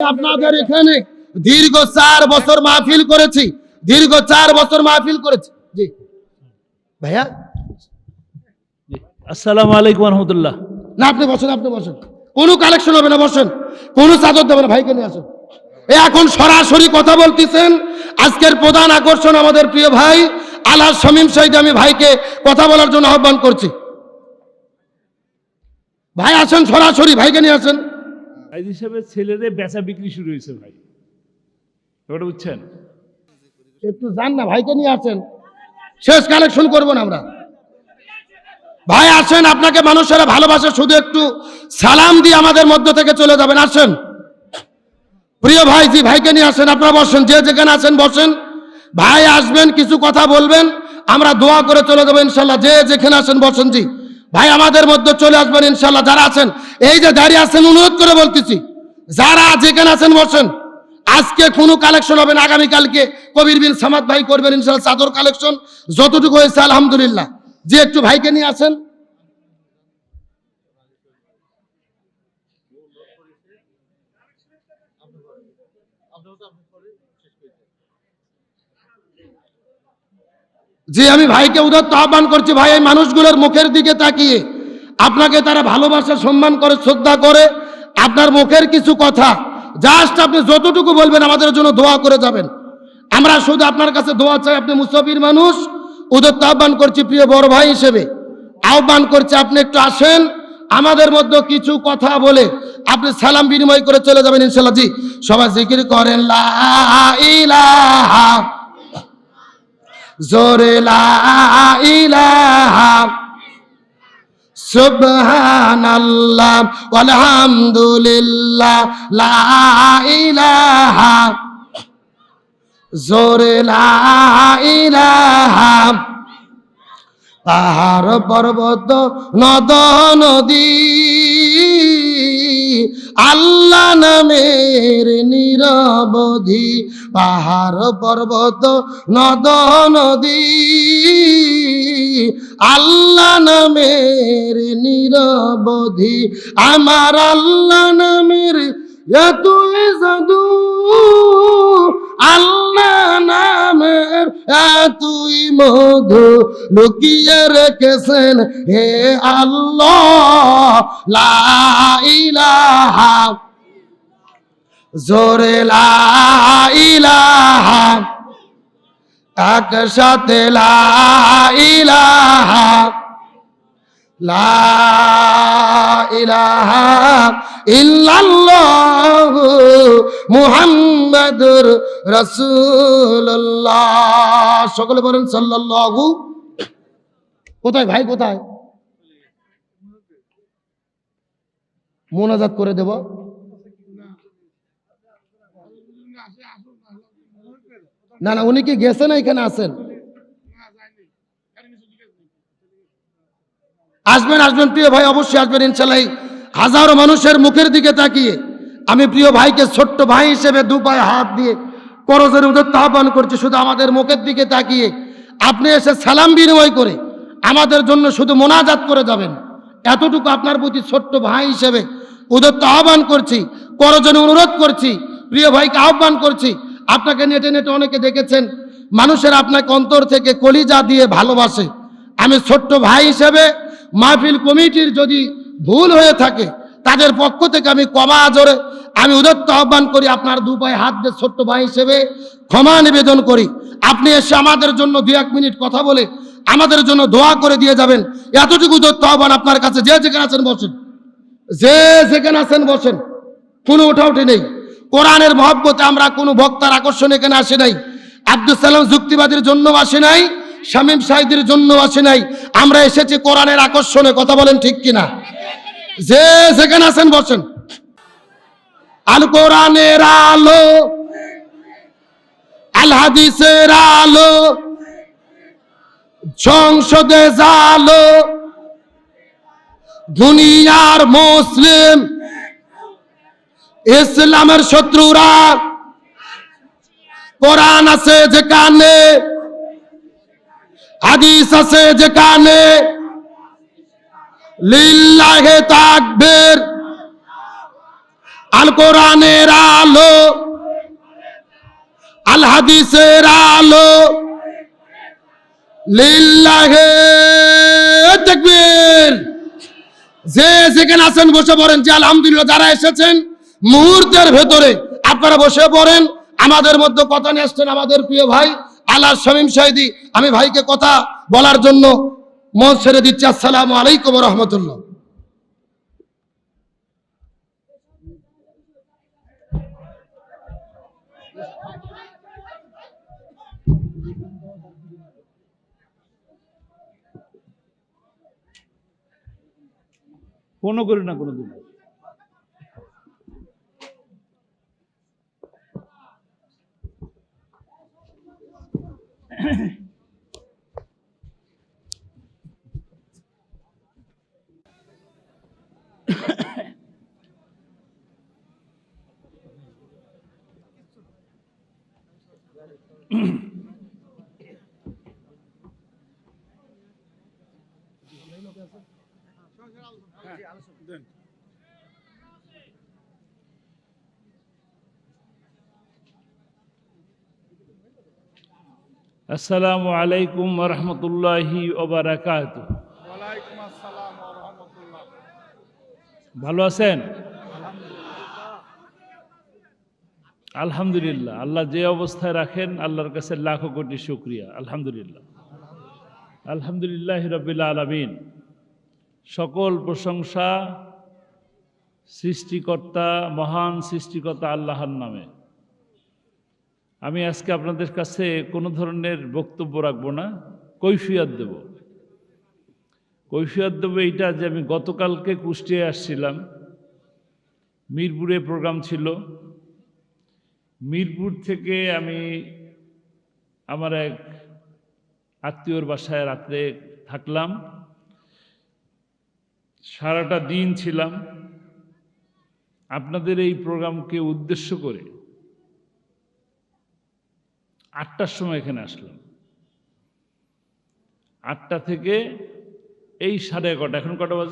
আপনাদের এখানে দীর্ঘ চার বছর মাহফিল করেছি। দীর্ঘ চার বছর মাহফিল করেছি। জি। ভাইয়া? আসসালামু আলাইকুম রহমতুল্লাহ। না আপনি বসেন আপনি বসেন। কোনো কালেকশন হবে না বসেন। কোনো চাদর দেবে না ভাইকে নিয়ে আসেন। এখন সরাসরি কথা বলতেছেন। আজকের প্রধান আকর্ষণ আমাদের প্রিয় ভাই আল্লাহ শামীম সাইদ আমি ভাইকে কথা বলার জন্য আহ্বান করছি। ভাই আসেন সরাসরি ভাইকে নিয়ে আসেন। আইজ হিসাবে ছেলেদের বেচা বিক্রি শুরু হয়েছে ভাই। ওটা বুঝছেন? একটু যান না, ভাইকে নিয়ে আসেন। শেষ কালেকশন করব না আমরা। ভাই, আসেন, আপনাকে মানুষেরা ভালোবাসে, শুধু একটু সালাম দিয়ে আমাদের মধ্য থেকে চলে যাবেন। আসেন। প্রিয় ভাই, জি, ভাইকে নিয়ে আসেন, আপনারা বসেন, যে যেখানে আছেন বসেন। ভাই, আসবেন, কিছু কথা বলবেন। আমরা দোয়া করে চলে যাব, ইনশাল্লাহ। যে যেখানে আছেন বসেন, জি। ভাই, আমাদের মধ্যে চলে আসবেন ইনশাল্লাহ যারা আছেন, এই যে দাঁড়িয়ে আছেন, অনুরোধ করে বলতেছি, যারা যেখানে আছেন, বসেন। আজকে কোনো কালেকশন হবে না, আগামীকালকে কবির বিন সামাদ ভাই করবেন ইনশাল্লাহ চাদর কালেকশন যতটুকু হয়েছে, আলহামদুলিল্লাহ। যে একটু ভাইকে নিয়ে আসেন। যে আমি ভাইকে উদত্ত আহ্বান করছি, ভাই, এই মানুষগুলোর মুখের দিকে তাকিয়ে। আপনাকে তারা ভালোবাসা, সম্মান করে, শ্রদ্ধা করে। আপনার মুখের কিছু কথা জাস্ট আপনি যতটুকু বলবেন, আমাদের জন্য দোয়া করে যাবেন। আমরা শুধু আপনার কাছে দোয়া চাই, আপনি মুসাফির মানুষ। উদত্ত আহ্বান করছি প্রিয় বড় ভাই হিসেবে। আহ্বান করছি, আপনি একটু আসেন। আমাদের মধ্যে কিছু কথা বলে আপনি সালাম বিনিময় করে চলে যাবেন ইনশাল্লাহ জি, সবাই জিকির করেন, লা জোরে লা ইলাহা সুবহানাল্লাহ জোরে লা পাহাড় পর্বত নদ নদী আল্লাহ নামের নিরবধি, পাহাড়, পর্বত, নদ, নদী। আল্লাহ নামের নিরবধি, আমার আল্লাহ নামের এতই জাদু। আল্লাহ এতই মধু লুকিয়ে রেখেছেন হে আল্লাহ জোরে লা ইলাহা একসাথে লা মুহাম্মাদুর রাসূলুল্লাহ। সকলে বলেন সাল্লাল্লাহু। কোথায় ভাই, কোথায়? মোনাজাত করে দেব। না না, উনি কি গেছেন এখানে আছেন? আসবেন আসবেন, প্রিয় ভাই, অবশ্যই আসবেন ইনশাল্লাহ হাজারো মানুষের মুখের দিকে তাকিয়ে আমি প্রিয় ভাইকে ছোট্ট ভাই হিসেবে দু পায়ে হাত দিয়ে করজের উদত্ত আহ্বান করছি, শুধু আমাদের মুখের দিকে তাকিয়ে। আপনি এসে সালাম বিনিময় করে আমাদের জন্য শুধু মোনাজাত করে যাবেন। এতটুকু আপনার প্রতি ছোট্ট ভাই হিসেবে উদত্ত আহ্বান করছি করজনে অনুরোধ করছি, প্রিয় ভাইকে আহ্বান করছি। আপনাকে নেটে নেটে অনেকে দেখেছেন, মানুষের আপনাকে অন্তর থেকে কলিজা দিয়ে ভালোবাসে। আমি ছোট্ট ভাই হিসেবে মাহফিল কমিটির যদি ভুল হয়ে থাকে, তাদের পক্ষ থেকে আমি ক্ষমা জোরে আমি উদত্ত আহ্বান করি, আপনার দু পায়ে হাত দিয়ে ছোট্ট ভাই হিসেবে ক্ষমা নিবেদন করি। আপনি এসে আমাদের জন্য দু এক মিনিট কথা বলে আমাদের জন্য দোয়া করে দিয়ে যাবেন। এতটুকু উদত্ত আহ্বান আপনার কাছে, যে যেখানে আছেন বসেন। যে যেখানে আছেন বসেন। কোনো উঠাউঠি নেই। কোরআনের মহব্বতে আমরা কোনো বক্তার আকর্ষণ এখানে আসে নাই। আব্দুল সালাম যুক্তিবাদীর জন্য আসে নাই। শামীম সাহিদের জন্য আসে নাই। আমরা এসেছি কোরআনের আকর্ষণে, কথা বলেন ঠিক কিনা? যে যেখানে আছেন বসেন। আল কোরআনের আলো, আল হাদিসের আলো, সংসদে জালো, দুনিয়ার মুসলিম, ইসলামের শত্রুরা, কোরআন আছে যেখানে হাদিস আছে যেখানে লিল্লাহে তাকবীর আল কোরআনের আলো আল হাদিসের আলো, লিল্লাহে তাকবীর। যে যেখানে আছেন বসে পড়েন, যে আলহামদুলিল্লাহ যারা এসেছেন, মুহূর্তের ভেতরে আপনারা বসে পড়েন। আমাদের মধ্যে কথা নিয়ে আসছেন আমাদের প্রিয় ভাই আল্লাহ শামীম শাহিদি আমি ভাইকে কথা বলার জন্য মন ছেড়ে দিচ্ছি। আসসালামু আলাইকুম রহমতুল্লাহ। কোনো করি না কোনো দিন mm আসসালামু আলাইকুম রহমতুল্লাহি ওবারাকাত ভালো আছেন? আলহামদুলিল্লাহ। আল্লাহ যে অবস্থায় রাখেন আল্লাহর কাছে লাখো কোটি শুক্রিয়া। আলহামদুলিল্লাহ। আলহামদুলিল্লাহ রবিল আলমিন। সকল প্রশংসা সৃষ্টিকর্তা মহান সৃষ্টিকর্তা আল্লাহর নামে। আমি আজকে আপনাদের কাছে কোনো ধরনের বক্তব্য রাখব না, কৈফিয়ত দেব। কৈফিয়ত দেব এইটা যে আমি গতকালকে কুষ্টিয়ে আসছিলাম, মিরপুরে প্রোগ্রাম ছিল। মিরপুর থেকে আমি আমার এক আত্মীয়র বাসায় রাত্রে থাকলাম। সারাটা দিন ছিলাম। আপনাদের এই প্রোগ্রামকে উদ্দেশ্য করে আটটার সময় এখানে আসলাম। আটটা থেকে এই সাড়ে এগারোটা এখন কটা বাজে?